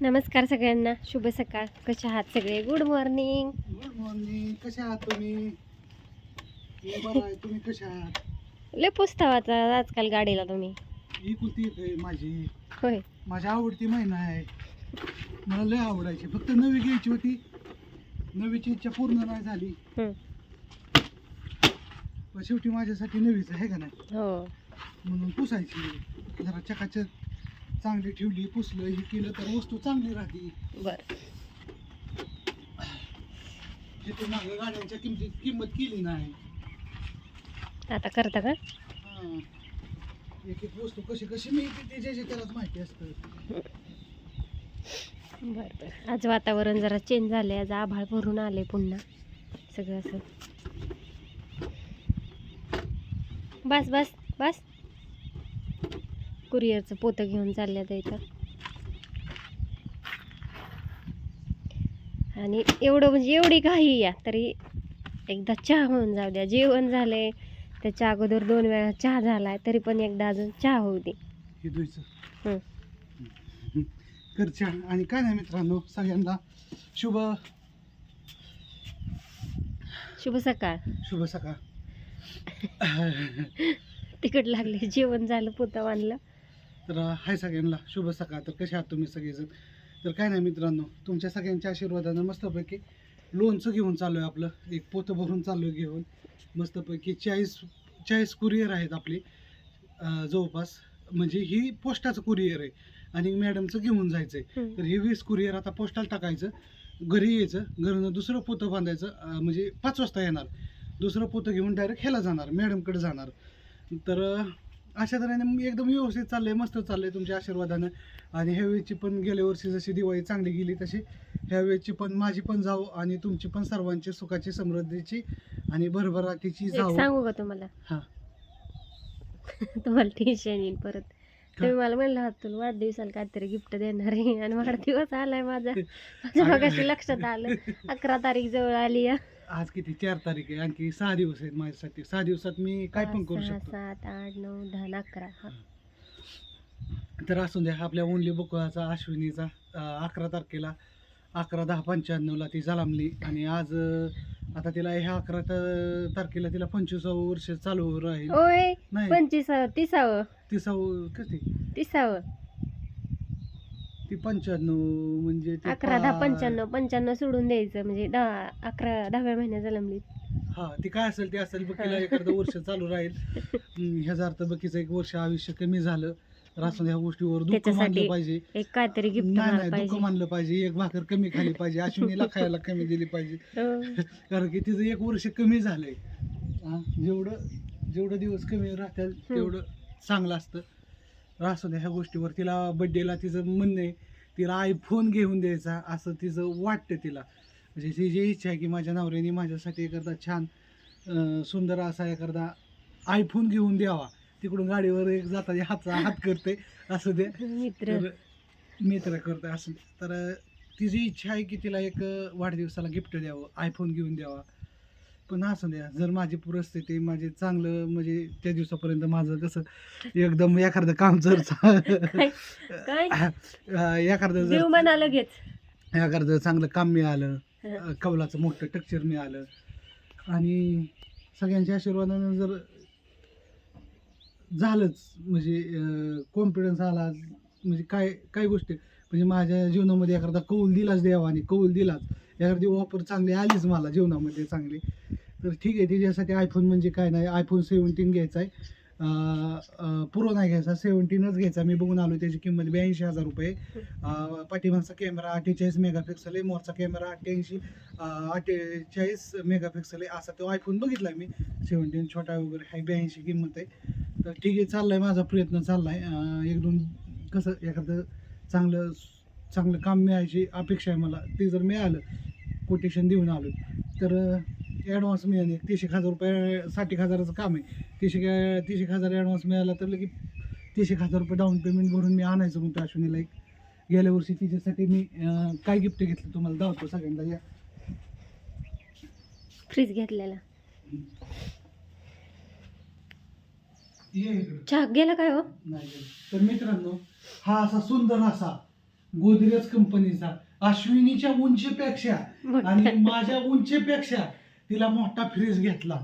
नमस्कार सगळ्यांना. शुभ सकाळ. कशा आहात सगळे? गुड मॉर्निंग गुड मॉर्निंग कशा आहात तुम्ही? मी बरं आहे. तुम्ही कशा आहात? लय पुस्तकाचा आजकाल गाडीला तुम्ही. ही आहे माझी. होय. माझी आवडती महिना आहे. मला लय आवडायची. फक्त नवी घ्यायची होती. नवीची इच्छा पूर्ण नाही झाली. पण शेवटी माझ्यासाठी नवीच आहे का नाही? हो. म्हणून पुसायची. जरा चकाचक. चांगली ठेवली पुसलं हे केलं तर वस्तू चांगली राहते. बर. मागं गाड्यांच्या किमतीत किंमत केली नाही. आता करता का? हां. एक एक वस्तू कशी कशी मिळते ते ज्याच्या त्यालाच माहिती असतं. बर बर. आज वातावरण जरा चेंज झाले आज आभाळ भरून आले पुन्हा. सगळं असं. बस बस बस. कुरिअरचं पोतं घेऊन चालल्या तर इथं. आणि एवढं म्हणजे एवढी घाई या तरी एकदा चहा होऊन जाऊ द्या. जेवण झालंय त्याच्या अगोदर दोन वेळा चहा झालाय तरी पण एकदा अजून चहा होऊ दे. घरच्या आणि काय नाही मित्रांनो सगळ्यांना शुभ शुभ सकाळ. शुभ सकाळ. तिकट लागले जेवण झालं पोतं बांधलं तर हाय सगळ्यांना. शुभ सकाळ. तर कसे आहात तुम्ही सगळेजण? तर काय नाही मित्रांनो तुमच्या सगळ्यांच्या आशीर्वादानं मस्तपैकी लोणचं घेऊन चालू आहे आपलं. एक पोतं भरून चालू आहे घेऊन. मस्तपैकी चाळीस चाळीस कुरिअर आहेत आपली जवळपास. म्हणजे ही पोस्टाचं कुरिअर आहे आणि मॅडमचं घेऊन जायचं आहे. तर हे वीस कुरिअर आता पोस्टाला टाकायचं घरी यायचं घरनं दुसरं पोतं बांधायचं म्हणजे पाच वाजता येणार. दुसरं पोतं घेऊन डायरेक्ट ह्याला जाणार मॅडमकडे जाणार. तर अशा तऱ्हेने एकदम व्यवस्थित चाललंय मस्त चाललंय तुमच्या आशीर्वादानं. आणि ह्या वेळची पण गेल्या वर्षी जशी दिवाळी चांगली गेली तशी ह्या वेळची पण माझी पण जाऊ आणि तुमची पण सर्वांची सुखाची समृद्धीची आणि भरभराटीची जाऊ सांगू का तुम्हाला? हा. तुम्हाला टेन्शन येईल परत. तुम्ही मला म्हणलं होतं तुला वाढदिवसाला काहीतरी गिफ्ट देणार आहे. आणि वाढदिवस आलाय माझा. माझ्या मगाशी लक्षात आलं. अकरा तारीख जवळ आली या आज किती? चार तारीख आहे. आणखी सहा दिवस आहेत माझ्यासाठी. सहा दिवसात मी काय पण करू सहा, शकतो. सात आठ नऊ दहा अकरा हा. तर असून द्या आपल्या ओनली बुकळाचा अश्विनीचा अं, अकरा तारखेला अकरा दहा पंच्याण्णवला ती जलामली. आणि आज अं, आता तिला ह्या अकरा त- तारखेला तिला पंचवीसावं वर्ष चालू राहील. ओय नाही. पंचवीसावं तिसावं. तिसावं किती? तिसावं. ती पंच्याण्णव म्हणजे ते अकरा दहा पा- पंच्याण्णव पंच्याण्णव सोडून द्यायचं म्हणजे दहा अकरा दहाव्या महिन्यात जलमली हा ती काय असेल ते असेल बकीला एखादं वर्ष चालू राहील. हम्म, ह्याचा अर्थ बकीचं एक वर्ष आयुष्य कमी झालं. तर असं ह्या गोष्टीवर दुःख त्याच्यासाठी मानलं पाहिजे. एक काहीतरी गिफ्ट नाही नाही दुःख पाहिजे. मानलं पाहिजे. एक भाकर कमी खाली पाहिजे. अश्विनीला खायला कमी दिली पाहिजे. हो. कारण की तिचं एक वर्ष कमी झालंय. हा, जेवढं जेवढं दिवस कमी राहतील तेवढं चांगलं असतं. असं द्या ह्या गोष्टीवर तिला बड्डेला तिचं म्हणणं आहे तिला आयफोन घेऊन द्यायचा असं तिचं वाटतं तिला. म्हणजे तिची इच्छा आहे की माझ्या नवऱ्याने माझ्यासाठी एखादा छान सुंदर असा एखादा आयफोन घेऊन द्यावा. तिकडून गाडीवर एक जाता हातचा हात करते असं दे मित्र. तर मित्र करतो असं. तर तिची इच्छा आहे की तिला एक वाढदिवसाला गिफ्ट द्यावं आयफोन घेऊन द्यावा. पण असं द्या जर माझी परिस्थिती माझे चांगलं म्हणजे त्या दिवसापर्यंत माझं कसं एकदम एखादं काम जर काय? एखादं देव जर म्हणा लगेच. एखादं चांगलं काम मिळालं. अं, कवलाचं मोठं टेक्चर मिळालं आणि सगळ्यांच्या आशीर्वादानं जर झालंच म्हणजे कॉन्फिडन्स आला म्हणजे काय काय गोष्टी म्हणजे माझ्या जीवनामध्ये एखादा कौल दिलाच देवाने कौल दिलाच. एखादी ऑफर चांगली आलीच मला जीवनामध्ये चांगली. तर ठीक आहे त्याच्यासाठी आयफोन म्हणजे काय नाही आयफोन सेवन्टीन घ्यायचा आहे. पुरो नाही घ्यायचा सेवन्टीनच घ्यायचा. मी बघून आलो त्याची किंमत ब्याऐंशी हजार रुपये पाठीमागचा कॅमेरा अठ्ठेचाळीस मेगापिक्सल आहे मोरचा कॅमेरा अठ्ठ्याऐंशी अठ्ठेचाळीस मेगापिक्सल आहे. असा तो आयफोन बघितला मी. सेवन्टीन छोटा वगैरे आहे ब्याऐंशी किंमत आहे. तर ठीक आहे चाललाय माझा प्रयत्न चालला आहे एक दोन कसं एखादं चांगलं चांगलं काम मिळायची अपेक्षा आहे मला. ते जर मिळालं कोटेशन देऊन आलो तर ॲडव्हान्स मिळाले. तीस एक हजार रुपये साठ एक हजाराचं काम आहे. तीस एक तीस एक हजार ॲडव्हान्स मिळाला तर लगे तीस एक हजार रुपये डाऊन पेमेंट भरून मी आणायचं म्हणतो अश्विनीला एक. गेल्या वर्षी तिच्यासाठी मी अं, काय गिफ्ट घेतलं तुम्हाला दावतो सगळ्यांना या. फ्रीज घेतलेला. ये इकडं. गेला काय हो? नाही गेलं. तर मित्रांनो हा असा सुंदर असा गोदरेज कंपनीचा अश्विनीच्या उंचीपेक्षा आणि माझ्या उंचीपेक्षा तिला मोठा फ्रीज घेतला.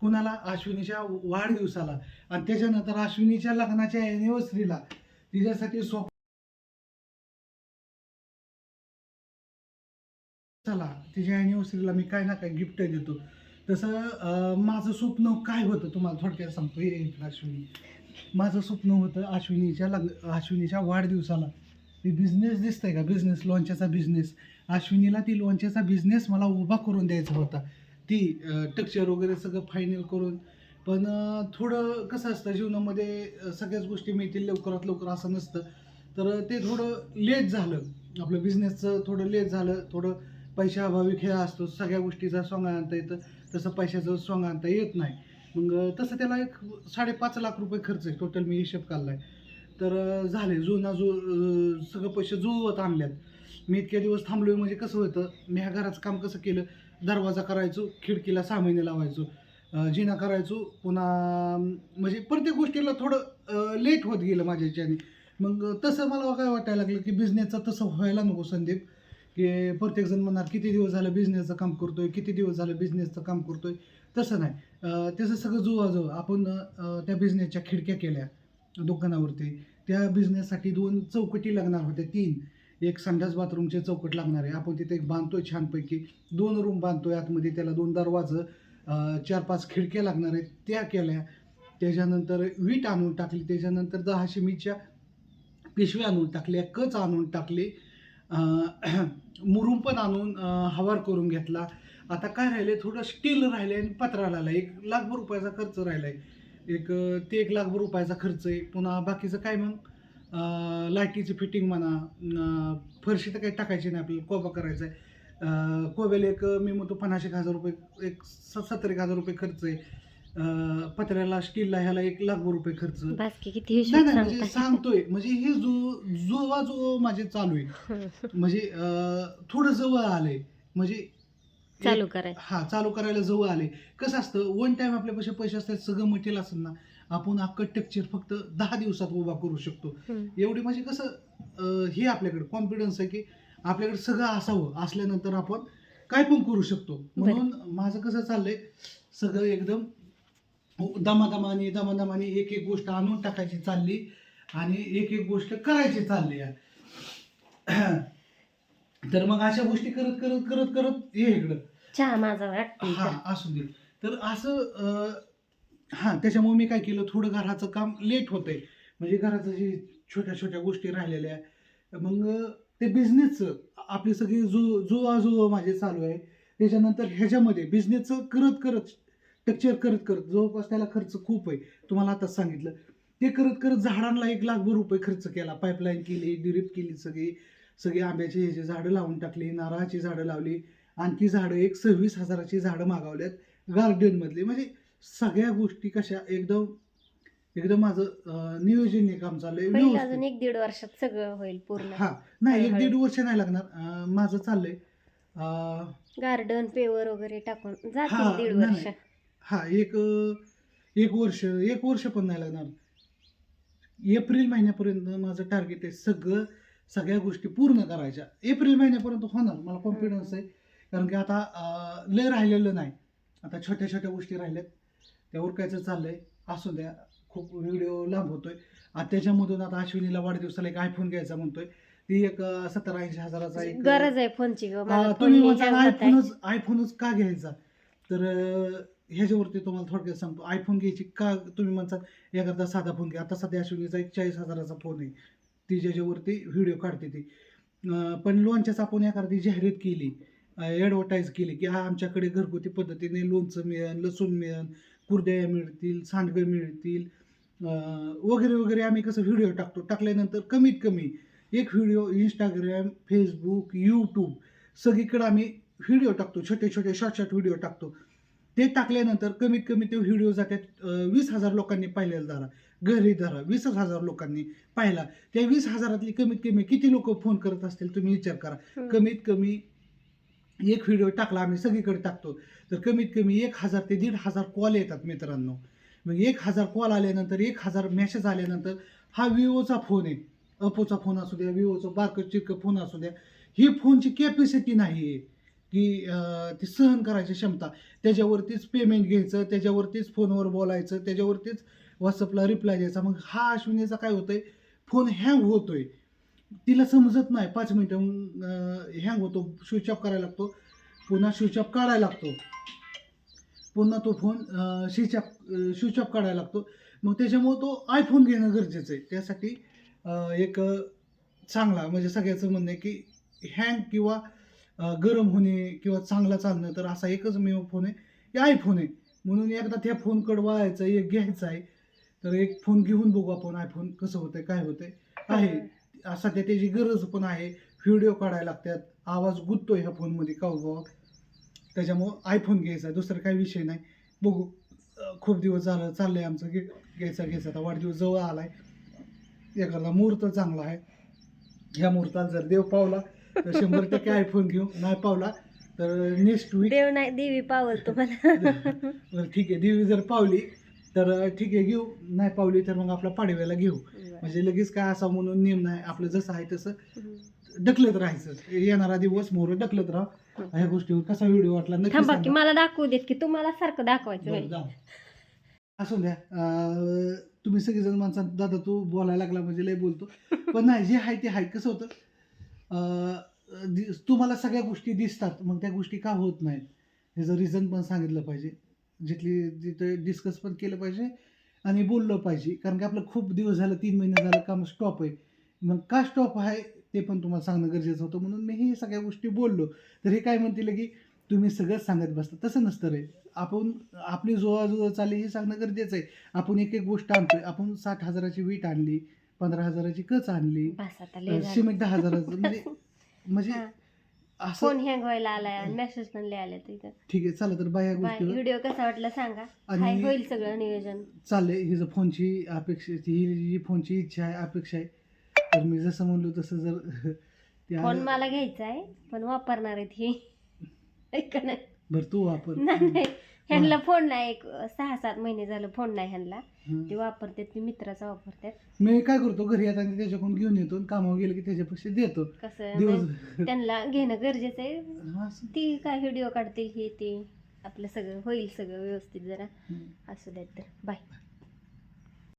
कुणाला? अश्विनीच्या वाढदिवसाला. आणि त्याच्यानंतर अश्विनीच्या लग्नाच्या ॲनिव्हर्सरीला तिच्यासाठी सोप चला. तिच्या ॲनिव्हर्सरीला मी काय ना काय गिफ्ट देतो. तसं माझं स्वप्न काय होतं तुम्हाला थोडक्यात सांगतो. हे अश्विनी. माझं स्वप्न होतं अश्विनीच्या लग्न अश्विनीच्या वाढदिवसाला. ती बिझनेस दिसतंय का? बिझनेस लॉन्चचा बिझनेस अश्विनीला ती लॉन्चचा बिझनेस मला उभा करून द्यायचा होता. ती टक्चर वगैरे सगळं फायनल करून. पण थोडं कसं असतं जीवनामध्ये सगळ्याच गोष्टी मिळतील लवकरात लवकर असं नसतं. तर ते थोडं लेट झालं. आपलं बिझनेसचं थोडं लेट झालं. थोडं पैशाअभावी खेळ असतो सगळ्या गोष्टीचा सॉंग आणता येतं तसं पैशाचं सॉंग आणता येत नाही. मग तसं त्याला एक साडेपाच लाख रुपये खर्च आहे टोटल मी हिशेब काढला आहे तर झाले. जुना जु सगळं पैसे जुळवत आणल्यात. मी इतक्या दिवस थांबलोय म्हणजे कसं होतं मी ह्या घराचं काम कसं केलं दरवाजा करायचो खिडकीला सहा महिने लावायचो. अं, जिना करायचो पुन्हा म्हणजे प्रत्येक गोष्टीला थोडं लेट होत गेलं माझ्या याच्याने. मग तसं मला काय वाटायला लागलं की बिझनेसचं तसं व्हायला नको संदीप. की प्रत्येकजण म्हणणार किती दिवस झालं बिझनेसचं काम करतोय? किती दिवस झालं बिझनेसचं काम करतोय? तसं नाही. त्याचं सगळं जुवाजुव आपण त्या बिझनेसच्या खिडक्या केल्या दुकानावरती. त्या बिझनेससाठी दोन चौकटी लागणार होत्या तीन. एक संडास बाथरूमचे चौकट लागणार आहे. आपण तिथे एक बांधतोय छानपैकी. दोन रूम बांधतोय आतमध्ये. त्याला दोन दरवाजं चार पाच खिडक्या लागणार आहेत. त्या केल्या. त्याच्यानंतर वीट आणून टाकली. त्याच्यानंतर दहा शिमीच्या पिशव्या आणून टाकल्या. कच आणून टाकले. मुरूम पण आणून हवार करून घेतला. आता काय राहिले थोडं स्टील राहिले आणि पत्रा आला एक लाखभर रुपयाचा खर्च राहिला आहे एक ते एक लाखभर रुपयाचा खर्च आहे. पुन्हा बाकीचं काय मग? अं, लाईटीची फिटिंग म्हणा फरशी तर काही टाकायची नाही आपल्याला कोबा करायचा आहे कोब्याला एक मी म्हणतो पन्नास एक हजार रुपये एक सत्तर एक हजार रुपये खर्च आहे. पत्र्याला स्टीलला ह्याला एक लाखभर रुपये खर्च. नाही नाही म्हणजे सांगता सांगतोय म्हणजे हे जो जोवा जो माझे चालू आहे. म्हणजे थोडं जवळ आलंय. म्हणजे चालू करायचं. हा चालू करायला जवळ आले कसं असतं वन टाइम आपल्यापाशी पैसे असतात सगळं मटेरियल असेल ना आपण अख्खं टेक्चर फक्त दहा दिवसात उभा करू शकतो. एवढी म्हणजे कसं हे आपल्याकडे कॉन्फिडन्स आहे की आपल्याकडे सगळं असावं असल्यानंतर आपण काय पण करू शकतो. म्हणून माझं कसं चाललंय सगळं एकदम दमादमाने दमादमाने एक एक गोष्ट आणून टाकायची चालली आणि एक एक गोष्ट करायची चालली. तर मग अशा गोष्टी करत करत करत करत ये इकडं. चहा माझा वाटते हा असू दे. तर असं हां त्याच्यामुळे मी काय केलं थोडं घराचं काम लेट होतंय. म्हणजे घराचं जे छोट्या छोट्या गोष्टी राहिलेल्या मग ते बिझनेसचं आपली सगळी जो जो आजो माझे चालू आहे त्याच्यानंतर ह्याच्यामध्ये बिझनेसचं करत करत टक्चर करत करत जवळपास त्याला खर्च खूप आहे. तुम्हाला आताच सांगितलं. ते करत करत झाडांना एक लाखभर रुपये खर्च केला. पाईपलाईन केली डिरीप केली सगळी. सगळी आंब्याची ह्याची झाडं लावून टाकली नारळाची झाडं लावली. आणखी झाडं एक सव्वीस हजाराची झाडं मागवल्यात गार्डनमधली म्हणजे सगळ्या गोष्टी कशा एकदम एकदम माझं नियोजन काम चाललंय होईल व्यवस्थित. अजून एक दीड वर्षात सगळं होईल पूर्ण. हा नाही एक हळूहळू. दीड वर्ष नाही लागणार. अं, माझं चाललंय. अं, गार्डन पेवर वगैरे टाकून. हा, जातील दीड नाही, वर्ष. हा एक अं, एक वर्ष एक वर्ष पण नाही लागणार. एप्रिल महिन्यापर्यंत माझं टार्गेट आहे सगळं सगळ्या गोष्टी पूर्ण करायच्या. एप्रिल महिन्यापर्यंत होणार मला कॉन्फिडन्स आहे. कारण की आता अं, लय राहिलेलं नाही. आता छोट्या छोट्या गोष्टी राहिल्यात. त्या उरकायचं चाललंय. असू द्या खूप व्हिडिओ लांब होतोय. आता त्याच्यामधून आता अश्विनीला वाढदिवसाला एक आयफोन घ्यायचा म्हणतोय. ती एक सत्तर ऐंशी हजाराचा एक गरज आहे फोनची ग तुम्ही म्हणता होत आहे. आयफोनच आयफोनच का घ्यायचा? तर अं, ह्याच्यावरती तुम्हाला थोडक्यात सांगतो. आयफोन घ्यायची का तुम्ही म्हणतात एखादा साधा फोन घ्या. आता सध्या अश्विनीचा एक चाळीस हजाराचा फोन आहे. ती ज्याच्यावरती व्हिडिओ काढते ती. अं, पण लोणच्याच आपण एखादी जाहिरात केली ॲडव्हर्टाईज केली की हा आमच्याकडे घरगुती पद्धतीने लोणचं मिळेल लसूण मिळेल कुरड्या मिळतील सांडगं मिळतील वगैरे वगैरे आम्ही कसं व्हिडिओ टाकतो. टाकल्यानंतर कमीत कमी एक व्हिडिओ इंस्टाग्राम फेसबुक यूट्यूब सगळीकडे आम्ही व्हिडिओ टाकतो. छोटे छोटे शॉर्ट शॉर्ट व्हिडिओ टाकतो. ते टाकल्यानंतर कमीत कमी ते व्हिडिओ जातात वीस हजार लोकांनी पाहिलेला धरा घरी धरा वीसच हजार लोकांनी पाहिला. त्या वीस हजारातली कमीत कमी किती लोक फोन करत असतील तुम्ही विचार करा. कमीत कमी एक व्हिडिओ टाकला आम्ही सगळीकडे टाकतो. तर कमीत कमी एक हजार ते दीड हजार कॉल येतात मित्रांनो. मग एक हजार कॉल आल्यानंतर एक हजार मेसेज आल्यानंतर हा विवोचा फोन आहे. अपोचा फोन असू द्या विवोचा बारकं चिरक फोन असू द्या. ही फोनची कॅपॅसिटी नाही आहे. की ती सहन करायची क्षमता. त्याच्यावरतीच पेमेंट घ्यायचं त्याच्यावरतीच फोनवर बोलायचं त्याच्यावरतीच व्हॉट्सअपला रिप्लाय द्यायचा. मग हा अश्विनीचा काय होतंय? फोन हँग होतोय. तिला समजत नाही. पाच मिनटं हँग होतो स्विच ऑफ करायला लागतो. पुन्हा स्विच ऑफ काढायला लागतो. पुन्हा तो phone switch off switch off काढायला लागतो. मग त्याच्यामुळं तो आयफोन घेणं गरजेचं आहे. त्यासाठी एक चांगला म्हणजे सगळ्याचं म्हणणं आहे की हँग किंवा गरम होणे किंवा चांगला चालणं तर असा एकच मेव फोन आहे. की आयफोन आहे. म्हणून एकदा त्या फोनकडे वळायचं एक घ्यायचं आहे. तर एक फोन घेऊन बघू आपण आयफोन कसं होतंय काय होतंय. आहे. सध्या त्याची गरज पण आहे. व्हिडिओ काढायला लागतात. आवाज गुंततोय ह्या फोनमध्ये काऊ त्याच्यामुळं आयफोन घ्यायचा दुसरं काही विषय नाही. बघू खूप दिवस झालं चाललंय आमचं घे घ्यायचा घ्यायचा. आता वाढदिवस जवळ आलाय. एखादा मुहूर्त चांगला आहे. ह्या मुहूर्तात जर देव पावला तर शंभर टक्के आयफोन घेऊ. नाही पावला तर नेक्स्ट वीक देव नाही देवी पावल तुम्हाला. बरं ठीक आहे. देवी जर पावली तर ठीक आहे घेऊ. नाही पावली तर मग आपला पाडव्याला घेऊ. म्हणजे लगेच काय असा म्हणून नियम नाही. आपलं जसं आहे तसं ढकलत राहायचं. येणारा दिवस मोर ढकलत राहा. ह्या गोष्टीवर कसा व्हिडिओ वाटला? नक्की थांबा की सांगा. मला दाखवू देत की तुम्हाला सारखं दाखवायचं बरं. जाऊ. असू द्या. अं, तुम्ही सगळेजण माणसात दादा तू बोलायला लागला म्हणजे लय बोलतो. पण नाही जे आहे ते आहे. कसं होतं? अं, दि- तुम्हाला सगळ्या गोष्टी दिसतात मग त्या गोष्टी का होत नाहीत? ह्याचं रिझन पण सांगितलं पाहिजे. जिथली जिथे डिस्कस पण केलं पाहिजे आणि बोललं पाहिजे. कारण की आपलं खूप दिवस झालं तीन महिने झालं काम स्टॉप आहे. मग का स्टॉप आहे? ते पण तुम्हाला सांगणं गरजेचं होतं म्हणून मी हे सगळ्या गोष्टी बोललो. तर हे काय म्हणतील की तुम्ही सगळं सांगत बसता. तसं नसतं रे. आपण आपली जोळाजोळ चालली हे सांगणं गरजेचं आहे. आपण एक एक गोष्ट आणतोय. आपण साठ हजाराची वीट आणली पंधरा हजाराची कच आणली. सिमेंट दहा हजाराचं म्हणजे म्हणजे. असं फोन हँग व्हायला आलाय आणि मेसेज पण तिथं ठीक आहे चला तर बाय गोष्टीवर. व्हिडिओ कसा वाटला सांगा. आणि- होईल सगळं नियोजन. चाललंय ही जर फोनची अपेक्षा ही जी फोनची इच्छा आहे अपेक्षा आहे. तर मी जसं म्हणलो तसं जर ते फोन आलं- मला घ्यायचा आहे पण वापरणार आहेत ही. ऐका नाही बरं तू वापर. नाही नाही. ह्यांना फोन नाही एक सहा सात महिने झालं फोन नाही ह्यांना. हं. ते वापरतात ते मित्राचा वापरतात. मी काय करतो घरी येताना त्याच्याकडून घेऊन येतो आणि कामावर गेलं की त्याच्यापेक्षा देतो. कसं दिवस म्हणजे त्यांना घेणं गरजेचं आहे. हा, असं. ती काय व्हिडिओ काढतील हे ते आपलं सगळं होईल सगळं व्यवस्थित जरा. हं. असू द्यात तर. बाय.